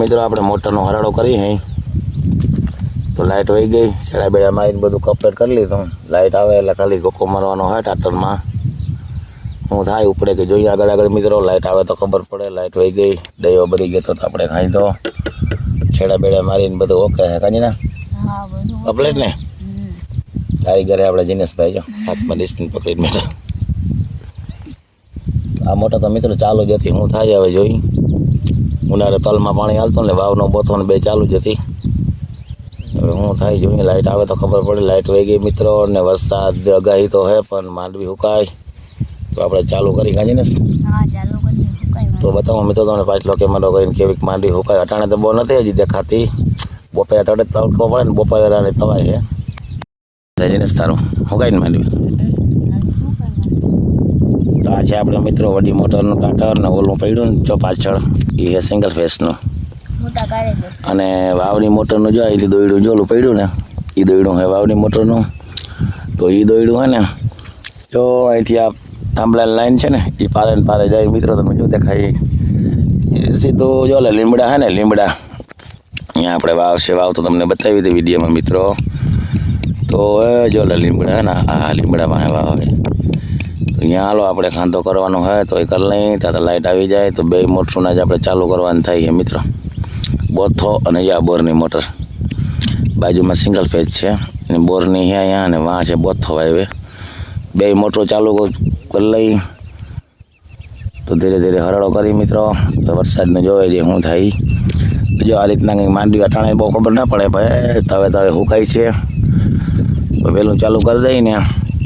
મિત્રો આપણે મોટરનો હરાડો કરી હે. તો લાઇટ વહી ગઈ છેડા બેડા મારીને બધું કપલેટ કરી લીધું. લાઇટ આવે એટલે ખાલી ગોકો મારવાનો હોય ટાટરમાં હું થાય ઉપડે કે જોઈએ આગળ આગળ મિત્રો. લાઇટ આવે તો ખબર પડે. લાઇટ વહી ગઈ દયો બધી ગયો તો આપણે ખાઈ દો. છેડા બેડા મારીને બધું ઓકે હે કાંજી ને? કપલેટ ને? હમ. કારીગરે આપણે જીનેશભાઈ જો હાથમાં ડિસ્પિન પકડીને બેઠા. આ મોટા તો મિત્રો ચાલુ જ હતી. હું થાય હવે જોઈ. ઉનાળે તલમાં પાણી હાલતું ને વાવનો બોથો બે ચાલુ જ હતી. હવે હું થાય જોઈએ લાઇટ આવે તો ખબર પડે લાઇટ વહી ગઈ મિત્રો ને વરસાદ અગાહી તો હે પણ માંડવી હુકાય. તો આપણે ચાલુ કરી કાઢી ને. તો બતાવો મિત્રો તમને પાછલો કેમેરો કરીને કેવીક માંડવી હુકાય. અટાણે તો બહુ નથી હજી દેખાતી. બપોરે તડે તડકો પડે ને બપોરે તવાય છે જીનેશ તારું હુકાય ને માંડવી. તો આ છે આપણે મિત્રો વડી મોટરનું કાટર ને ઓલું પડ્યું ને જો પાછળ એ છે સિંગલ ફેસનું અને વાવડી મોટરનું જો અહીંથી દોયડું જો ઓલું પડ્યું ને એ દોયડું હે વાવડી મોટરનું. તો એ દોયડું હે ને જો અહીંથી આ થાંભલા લાઈન છે ને એ પારે ને પારે જાય. મિત્રો તમે જો દેખાય એ સીધું જો લે લીમડા હે ને લીમડા. અહીંયા આપણે વાવ છે વાવ તો તમને બતાવી દે વિડીયોમાં મિત્રો. તો એ જો લે લીમડા હે ને આ લીમડામાં હે વાવ. તો અહીંયા હાલો, આપણે ખાંધો કરવાનો હોય તો એ કરી લઈએ. ત્યાં લાઇટ આવી જાય, તો બે મોટરના જ આપણે ચાલુ કરવાનું થાય છે મિત્રો. બોથો અને યા બોરની મોટર. બાજુમાં સિંગલ ફેજ છે. અને બોરની અહીંયા અહીંયા અને વાં છે બોથો હાઈવે બે મોટરો ચાલુ કરી લઈ તો ધીરે ધીરે હરડો કરી મિત્રો. તો વરસાદને જોવે જે શું થાય. જો આ રીતના કંઈક માંડવી અટાણે બહુ ખબર ના પડે ભાઈ. તવે તવે હુકાય છે. તો પહેલું ચાલુ કરી દઈ ને.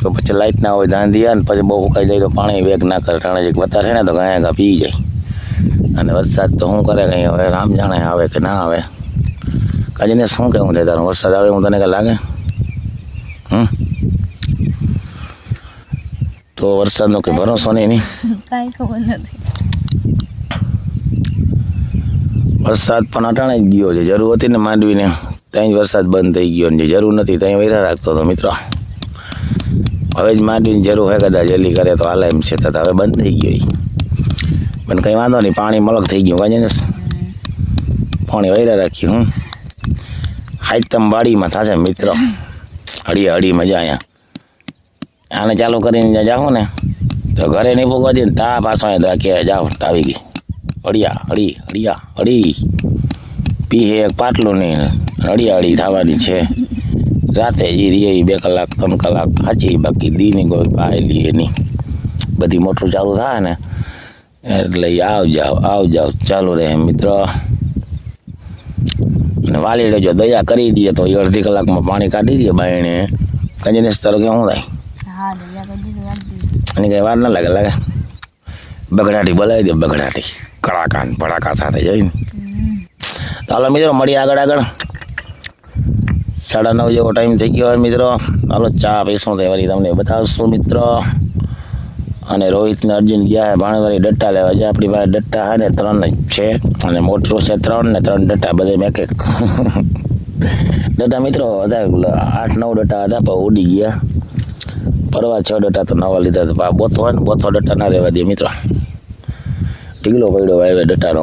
તો પછી લાઇટ ના હોય દઈએ ને પછી બહુ સુકાઈ જાય તો પાણી વેગ ના કરે. ટાણે જે વધારે છે ને તો ગાયા ગા પી જાય. અને વરસાદ તો શું કરે કંઈ હવે રામ જાણે આવે કે ના આવે. કાજીને શું કહેવું થાય તારું? વરસાદ આવે હું તને કે લાગે? હમ? તો વરસાદનો કંઈ ભરોસો નહીં નહીં કાંઈ ખબર નથી. વરસાદ પણ અટાણે જ ગયો છે. જરૂર હતી ને માંડવીને. ત્યાં જ વરસાદ બંધ થઈ ગયો ને જે જરૂર નથી ત્યાં વૈરા રાખતો હતો મિત્રો. હવે જ માંડીની જરૂર હોય કદાચ જલ્દી કરે તો હાલે એમ છે. તો હવે બંધ થઈ ગયો પણ કંઈ વાંધો નહીં, પાણી મલક થઈ ગયું કાંઈ પાણી વૈરા રાખ્યું હું હાઈતમ વાડીમાં થશે મિત્રો. હળી હળી મજા અહીંયા આને ચાલુ કરીને જાઓ ને, તો ઘરે નહીં ભોગવા દે ને, તા પાછો અહીંયા કે જાઓ આવી ગઈ. હળિયા, હળી હળિયા, હળી. હે એક પાટલું નહીં હળિયા હળી થવાની છે. રાતે જ રહીએ બે કલાક ત્રણ કલાક સાચી બાકી દીની કોઈ પાયેલી નહીં બધી મોટર ચાલુ થાય ને એટલે આવ જાવ આવ જાવ ચાલુ રહે મિત્રો. અને વાલીડે જો દયા કરી દઈએ તો એ અડધી કલાકમાં પાણી કાઢી દઈએ બાયણે કંજનેશ તારો કે શું થાય? અને કંઈ વાર ના લાગે લાગે? બગડાટી બોલાવી દે બગડાટી. કડાકા ભડાકા સાથે જઈને. ચાલો તો હાલો મિત્રો મળીએ આગળ આગળ. સાડા નવ જેવો ટાઈમ થઈ ગયો હોય મિત્રો. હાલો ચા પીશું તે વળી તમને બતાવશું મિત્રો. અને રોહિતને અર્જુન ગયા છે ભાણવારી ડટ્ટા લેવા. છે આપણી પાસે ડટ્ટા હે ને ત્રણ છે. અને મોટરો છે ત્રણ ને ત્રણ ડટ્ટા બધે એક એક. ડટ્ટા મિત્રો હતા આઠ નવ ડટ્ટા હતા, પણ ઉડી ગયા. પરવા છ ડટ્ટા તો નવા લીધા હતા. બોથો હોય ને, બોથો ડટ્ટા ના રહેવા દે મિત્રો. ઢીગલો પડ્યો વાવે ડટ્ટાનો.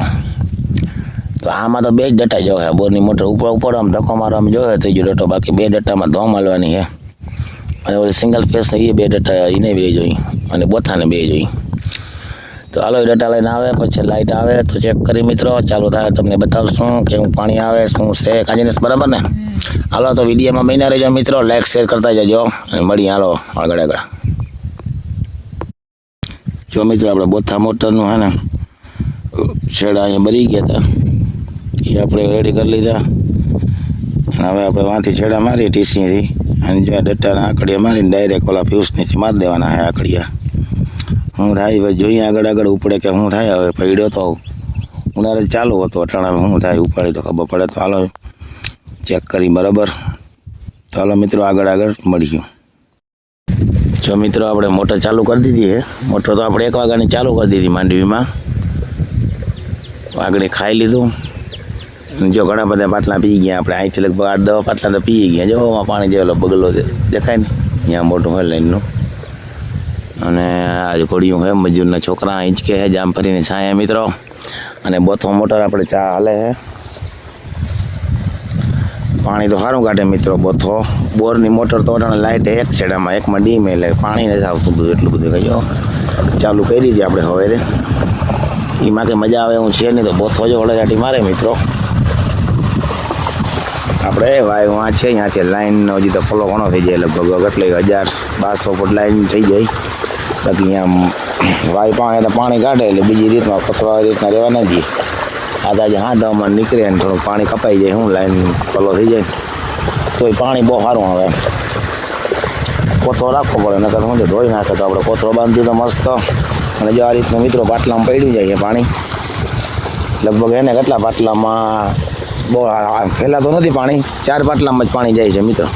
તો આમાં તો બે જ ડટા જો હે બોરની મોટર ઉપર ઉપર આમ ધક્કો મારવામાં જોયો ત્રીજો ડટો બાકી બે ડટામાં ધોમ હાલવાની છે. અને ઓલી સિંગલ ફેસ એ બે ડટ્ટા એને બે જોઈ. અને બોથાને બે જોઈ. તો હાલો ડટા લઈને આવે, પછી લાઇટ આવે, તો ચેક કરી મિત્રો, ચાલુ થાય, તમને બતાવશું કેવું પાણી આવે, શું છે, કાજીનેસ, બરાબર ને? હાલો, તો વિડીયોમાં બન્યા રહેજો મિત્રો લાઈક શેર કરતા જજો. અને મળી હાલો, આગળ આગળ. જો મિત્રો, આપણે બોથા મોટરનું હે ને છેડા અહીંયા મરી ગયા હતા. એ આપણે રેડી કરી લીધા. અને હવે આપણે વાંથી છેડા મારી ટીસીથી. અને જો ડટ્ટાના આકડિયા મારીને ડાયરેક્ટ ઓલા નીચે મારી દેવાના હે આકડિયા હું થાય જોઈએ આગળ આગળ ઉપડે કે શું થાય હવે પડ્યો તો ઉનાળે ચાલુ હતો અટાણા શું થાય ઉપાડી તો ખબર પડે. તો હાલો ચેક કરી બરાબર. તો હાલો મિત્રો આગળ આગળ મળીશું. જો મિત્રો આપણે મોટર ચાલુ કરી દીધી છે. મોટર તો આપણે એક વાગ્યાની ચાલુ કરી દીધી માંડવીમાં. આગળ ખાઈ લીધું. જો ઘણા બધા પાટલા પી ગયા આપણે. અહીંથી લગભગ આઠ દવા પાટલા તો પી ગયા. જો આમાં પાણી જેવો બગલો દેખાય ને? ત્યાં મોટું હોય લાઈનનું અને આજ ઘોડિયું હોય, મજૂરના છોકરા હિંચકે હે જામ ફરીને છાયા મિત્રો. અને બોથો મોટર આપણે ચા હાલે છે. પાણી તો સારું કાઢે મિત્રો બોથો. બોરની મોટર તો લાઇટ એક છેડામાં, એકમાં ડીમ એટલે પાણી નથી આવતું બધું, એટલું બધું કહીઓ ચાલુ કરી દીધી આપણે હવે એમાં કે મજા આવે હું છે નહીં તો બોથો જો વળગાટી મારે મિત્રો. આપણે વાય, વાં છે અહીંયાથી લાઈનનો હજી તો ફોલો ઘણો થઈ જાય, લગભગ એટલે હજાર બારસો ફૂટ લાઈન થઈ જાય. બાકી અહીંયા વાય પાણી તો પાણી કાઢે, એટલે બીજી રીતમાં કચરો રીતના રહેવા નથી આ તાજે આજે હા દવામાં નીકળે ને થોડું પાણી કપાઈ જાય શું લાઈન ફોલો થઈ જાય. તોય પાણી બહુ સારું આવે. કોથળો રાખવો પડે, નકર શું છે ધોઈ નાખે તો આપણે કોથળો બાંધ્યું તો મસ્ત. અને જો આ રીતના મિત્રો પાટલામાં પડ્યું જાય છે પાણી. લગભગ એને કેટલા પાટલામાં બહુ ફેલાતું નથી પાણી, ચાર પાટલામાં જ પાણી જાય છે મિત્રો.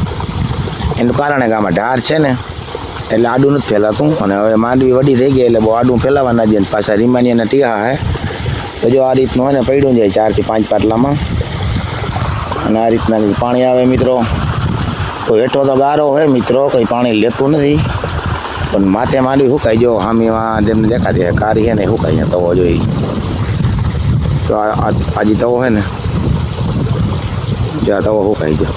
એનું કારણ કે આમાં ઢાર છે ને, એટલે આડું નથી ફેલાતું, અને હવે માંડવી વડી થઈ ગઈ એટલે બહુ આડું ફેલાવા ના દે પાછા રીમાનીના ટીહા હે, તો જો આ રીતનું હોય ને પડ્યું જાય ચારથી પાંચ પાટલામાં. અને આ રીતના પાણી આવે મિત્રો. તો હેઠો તો ગારો હોય મિત્રો, કંઈ પાણી લેતું નથી. પણ માથે માંડવી હુકાઈ જો હામીમાં જેમને દેખાતી કારી છે ને હુકાઈ તવો જોઈ તો આ, આ- તવો હોય ને જો આ તવો સુકાઈ ગયો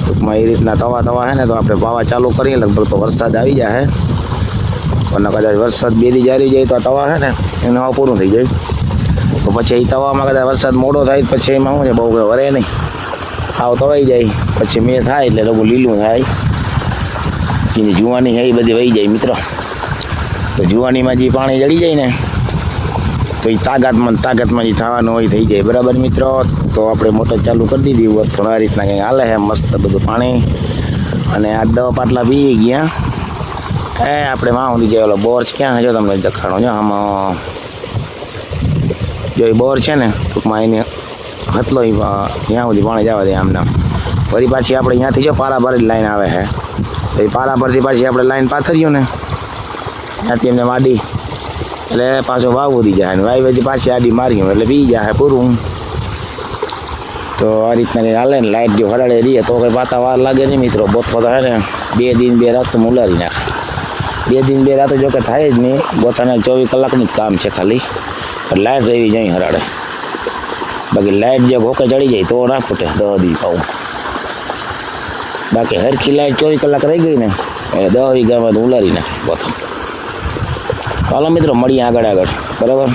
ટૂંકમાં એ રીતના તવા તવા હે ને તો આપણે પાવા ચાલુ કરીએ લગભગ તો વરસાદ આવી જાય પણ કદાચ વરસાદ બે દી જારી જાય તો આ તવા છે ને એનું હવે પૂરું થઈ જાય તો પછી એ તવામાં કદાચ વરસાદ મોડો થાય તો પછી એમાં શું છે બહુ કંઈ વરે નહીં। આવ તવાઈ જાય, પછી મેં થાય એટલે લોકો લીલું થાય। એની જુવાની છે એ બધી વહી જાય મિત્રો. તો જુવાનીમાં જે પાણી જડી જાય ને તો એ તાકાતમાં તાકાતમાં જે થવાનું હોય થઈ જાય. બરાબર મિત્રો? તો આપણે મોટર ચાલુ કરી દીધી. હોત આ રીતના કંઈક હાલે છે મસ્ત બધું પાણી. અને આ દવા પાટલા પી ગયા. એ આપણે માં સુધી ગયા ઓલો બોર ક્યાં? હજો તમને દેખાડો. છો આમાં જો એ બોર છે ને, ટૂંકમાં એને હતલો ત્યાં સુધી પાણી જવા દે આમને ફરી પાછી આપણે અહીંયાથી જો પારા જ લાઈન આવે છે તો એ પારા પરથી પાછી આપણે લાઈન પાથર્યું ને, ત્યાંથી એમને માડી એટલે પાછો વાવ વધી જાય ને વાવ વધી પાછી આડી માર્યું એટલે પી જાય પૂરું. તો આ રીતના કંઈક હાલે ને લાઇટ જો હરાડે રહીએ તો કંઈ પાતા વાર લાગે નહીં મિત્રો. બોથો તો હે ને, બે દિન બે રાત તો મુલારી નાખે. બે દિન બે રાતો જો કે થાય જ નહીં. પોતાને ચોવીસ કલાકનું જ કામ છે ખાલી. પણ લાઇટ રહેવી જોઈએ હરાડે બાકી લાઇટ જે ભોકે ચડી જાય તો ના ફૂટે, દહ દી પાઉં. બાકી હરખી લાઇટ ચોવીસ કલાક રહી ગઈ ને, એટલે દહ વીઘામાં તો ઉલારી નાખે બોથો ચાલો મિત્રો, મળીએ આગળ આગળ. બરાબર?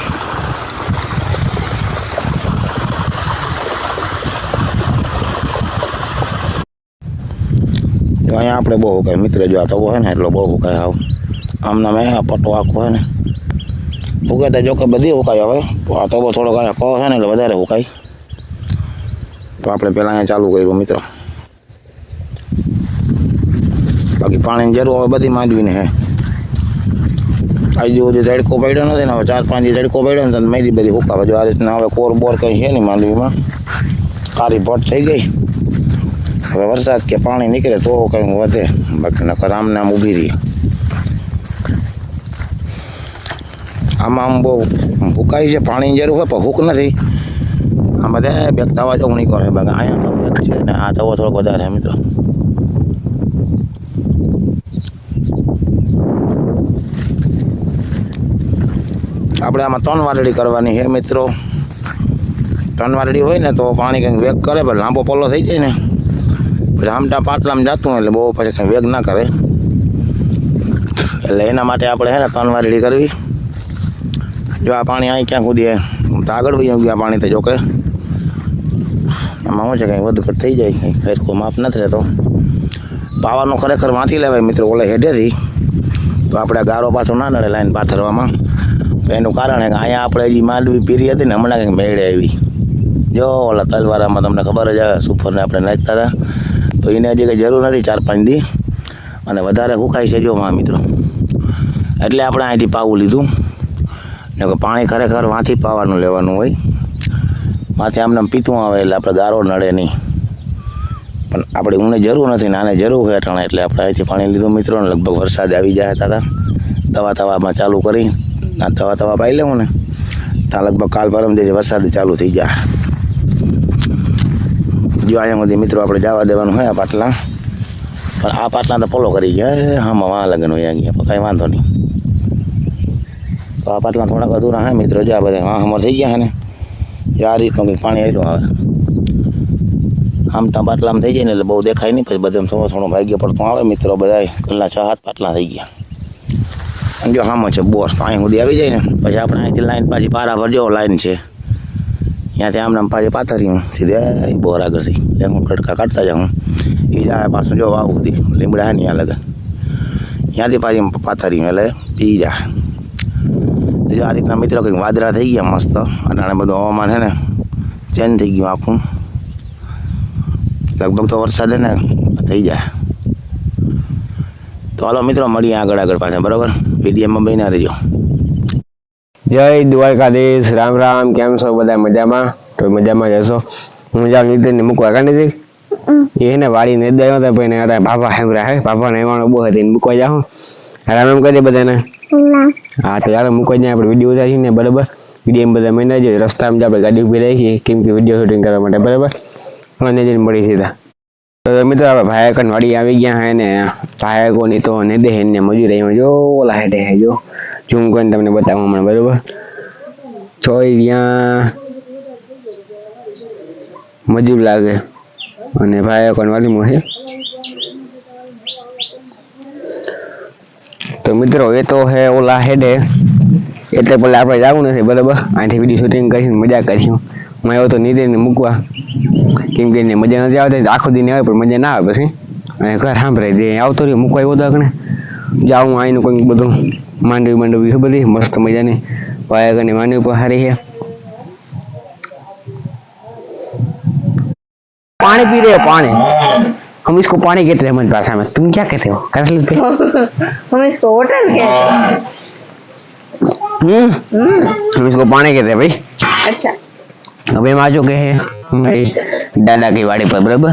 જો અહીંયા આપણે બહુ હુકાય મિત્ર જો આ તવો છે ને, એટલો બહુ હુકાય આવ. આમના મેં આ પટ્ટો આખો છે ને. હુકાય તો જો કે બધી હુકાય હવે. તો આ તવો થોડોક અહીંયા કહો છે ને, એટલે વધારે હુકાય તો આપણે પહેલાં અહીંયા ચાલુ કર્યું, મિત્રો. બાકી પાણીની જરૂર હવે બધી માંડવીને હે. આજુ બધી તડકો પડ્યો નથી ને, હવે ચાર પાંચ દી તડકો પડ્યો ને મેરી બધી હુકાવે જો આ રીતના હવે કોર બોર કંઈ છે નહીં માંડવીમાં. કારી ભટ થઈ ગઈ. હવે વરસાદ કે પાણી નીકળે તો કંઈ વધે. બાકી નકર આમ ઊભી રહી. આમાં આમ બહુ હુકાય છે, પાણીની જરૂર હોય, પણ હુક નથી. આ બધા બેગ તવા જવું નહીં કરે. બાકી અહીંયા છે ને, આ તવો થોડોક વધારે મિત્રો. આપણે આમાં ત્રણ વાદળી કરવાની છે મિત્રો. ત્રણ વાદળી હોય ને તો પાણી કંઈક વેગ કરે, પણ લાંબો પોલો થઈ જાય ને. પછી આમટા પાટલામાં જતું એટલે બહુ પછી કંઈ વેગ ના કરે. એટલે એના માટે આપણે હે ને ત્રણ વાદળી કરવી. જો આ પાણી અહીં ક્યાં સુધી તો આગળ વહી ગયા પાણી તો જોકે આમાં શું છે, કંઈ વધુ ઘટ થઈ જાય? કંઈ ફેરકો માપ નથી રહેતો. પાવાનો ખરેખર વાંચી લેવાય મિત્રો, ઓલે હેઠેથી તો આપણે ગારો પાછો ના નડે લાઈન પાથરવામાં. એનું કારણ કે અહીંયા આપણે હજી માંડવી પીરી હતી ને હમણાં કંઈક મેળે આવી. જો ઓલા તલવારામાં તમને ખબર જ સુપરને આપણે નાખતા હતા. તો એને હજી કંઈ જરૂર નથી ચાર પાંચ દી. અને વધારે હુકાય છે જો મા મિત્રો. એટલે આપણે અહીંથી પાવું લીધું. ને કે પાણી ખરેખર વાંથી પાવાનું લેવાનું હોય. માથે આમને આમ પીતું આવે એટલે આપણે ગારો નડે નહીં. પણ આપણે ઊને જરૂર નથી ને આને જરૂર હોય અટાણે એટલે આપણે અહીંથી પાણી લીધું મિત્રો. લગભગ વરસાદ આવી જાય તારા. દવા તવામાં ચાલુ કરી. આ તવા તવા પાઈ લેવું ને. ત્યાં લગભગ કાલ પરમ દિવસે વરસાદ ચાલુ થઈ જાય જો અહીંયા સુધી મિત્રો આપણે જવા દેવાનું હોય આ પાટલા. પણ આ પાટલા તો પોલો કરી ગયા. હામાં વાં લગ્ન હોય અહીંયા. પણ કાંઈ વાંધો નહીં. તો આ પાટલા થોડાક અધૂરા હે મિત્રો. જો આ બધા હા હમર થઈ ગયા હે ને. આ રીતનું કંઈક પાણી આવેલું આવે. આમ ટા પાટલામાં થઈ જાય ને એટલે બહુ દેખાય નહીં. પછી બધા થોડો થોડો ભાગ્ય પડતો આવે મિત્રો બધા કલાક છ હાથ પાટલા થઈ ગયા. અને જો હામાં છે, બોર તો અહીં સુધી આવી જાય ને, પછી આપણે અહીંથી લાઈન પાછી પારા ભરજો લાઈન છે. ત્યાંથી આમ પાછી પાથરી સીધે બોર આગળથી એટલે હું ખડકા કાઢતા જાઉં. એ જાય પાછું જો વાવ સુધી લીમડા હે ને ત્યાં લગન. ત્યાંથી પાછી પાથરી એટલે પી જો. આ રીતના મિત્રો કંઈક વાદળા થઈ ગયા મસ્ત. અટાણે બધું હવામાન છે ને, ચેન્જ થઈ ગયું આખું. લગભગ તો વરસાદ ને, થઈ જાય. તો હાલો મિત્રો, મળીએ આગળ આગળ પાછા, બરાબર? વિડીયોમાં બન્યા રહેજો. જય દ્વારકાધીશ રામ રામ કેમ છો બધા? મજામાં? તો મજામાં જશો હું જાવ નીતિ ને મૂકવા કાઢી હતી એને વાડી ને દઈ તો ભાઈ ને અરે બાબા હેમરા હે બાબા ને એવાનો બહુ હતી ને મૂકવા જાઉં રામ રામ કરી દે બધાને હા તો યાર મૂકવા જાય આપણે વીડિયો ઉતારી ને બરાબર? વીડિયો બધા મહિના જ રસ્તામાં જ આપણે ગાડી ઊભી રાખીએ કેમ કે વીડિયો શૂટિંગ કરવા માટે બરાબર? અને જઈને મળી સીધા. તો મિત્રો આપણે ભાયકન આવી ગયા હે ને ભાયકોની તો ને દેહ ને મજૂર જો ઓલા હેડે હે જો. ઝૂમ કરીને તમને બતાવું હમણાં, બરોબર? છો ત્યાં મજૂર લાગે. અને ભાઈ કનવાડી છે તો મિત્રો, એ તો હે ઓલા હેડે. એટલે પેલા આપણે જવું નથી, બરોબર? અહીંથી વીડિયો શૂટિંગ કરીને મજા કરીશું. હું આવ્યો તો નીતિને મૂકવા કેમ કે એને મજા નથી આવતી આખો દિન આવે પણ મજા ના આવે પછી અને ઘર સાંભળાય દે આવતો રહ્યો મૂકવા આવ્યો તો આગળ જાઉં આઈનું કંઈક બધું માંડવી માંડવી છે બધી મસ્ત મજાની વાયા કને માંડવી પણ સારી છે पानी पी रहे हो पानी हम इसको पानी कहते हैं हमारी भाषा में तुम क्या कहते हो कैसे लगते हो हम इसको होटल कहते हैं हम्म हम इसको पानी कहते हैं भाई अच्छा अब हम आ चुके हैं हमारे दादा की वाड़ी पर बराबर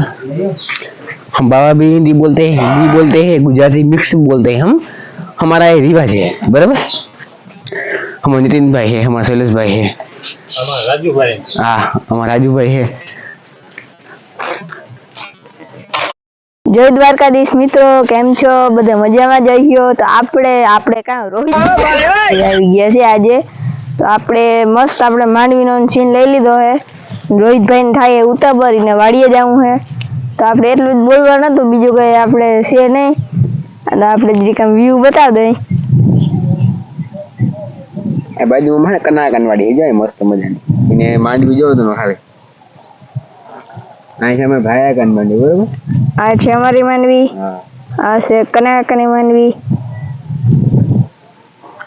हम बाबा भी हिंदी बोलते हैं हिंदी बोलते हैं गुजराती मिक्स बोलते हैं हम हमारा ये रिवाज है बराबर हमारे नितिन भाई है हमारे शैलेश भाई है हाँ हमारा राजू भाई है જય દ્વારકાધીશ મિત્રો કેમ છો બધા મજામાં જ ગયો તો આપણે આપણે કાં રોહિત આવી ગયા છે આજે તો આપણે મસ્ત આપણે માંડવીનો સીન લઈ લીધો હે. રોહિતભાઈ ને થાય ઉતાબરીને વાડીએ જવું હે. તો આપણે એટલું જ બોલવા નતું બીજું કંઈ આપણે છે નહીં. અને આપણે જરીક આમ વ્યૂ બતાવી દઈ. એ બાજુ મને કનાકન વાડી જાય મસ્ત મજાની. એને માંડવી જોવો તો ખાલી આ છે અમે ભાયા કન માંડવી બરોબર? આ છે અમારી માંડવી. આ છે કનાકની માંડવી.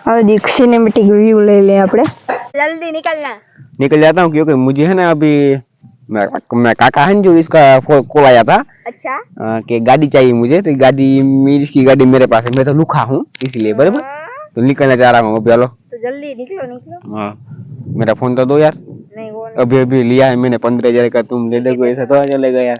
હવે દીક સિનેમેટિક વ્યૂ લઈ લે આપણે જલ્દી નીકળના निकल जाता हूँ क्योंकि मुझे है ना अभी मैं, मैं काका है ना जो इसका फो- कॉल आया था अच्छा अ, कि गाड़ी चाहिए मुझे तो गाड़ी मेरी इसकी गाड़ी मेरे पास है मैं तो लुखा हूँ इसलिए बराबर तो निकलना चाह रहा हूँ अभी हेलो तो जल्दी निकलो निकलो हाँ मेरा फोन तो दो यार नहीं वो अभी अभी लिया है मैंने पंद्रह हजार का तुम ले लोगे ऐसा तो चलेगा यार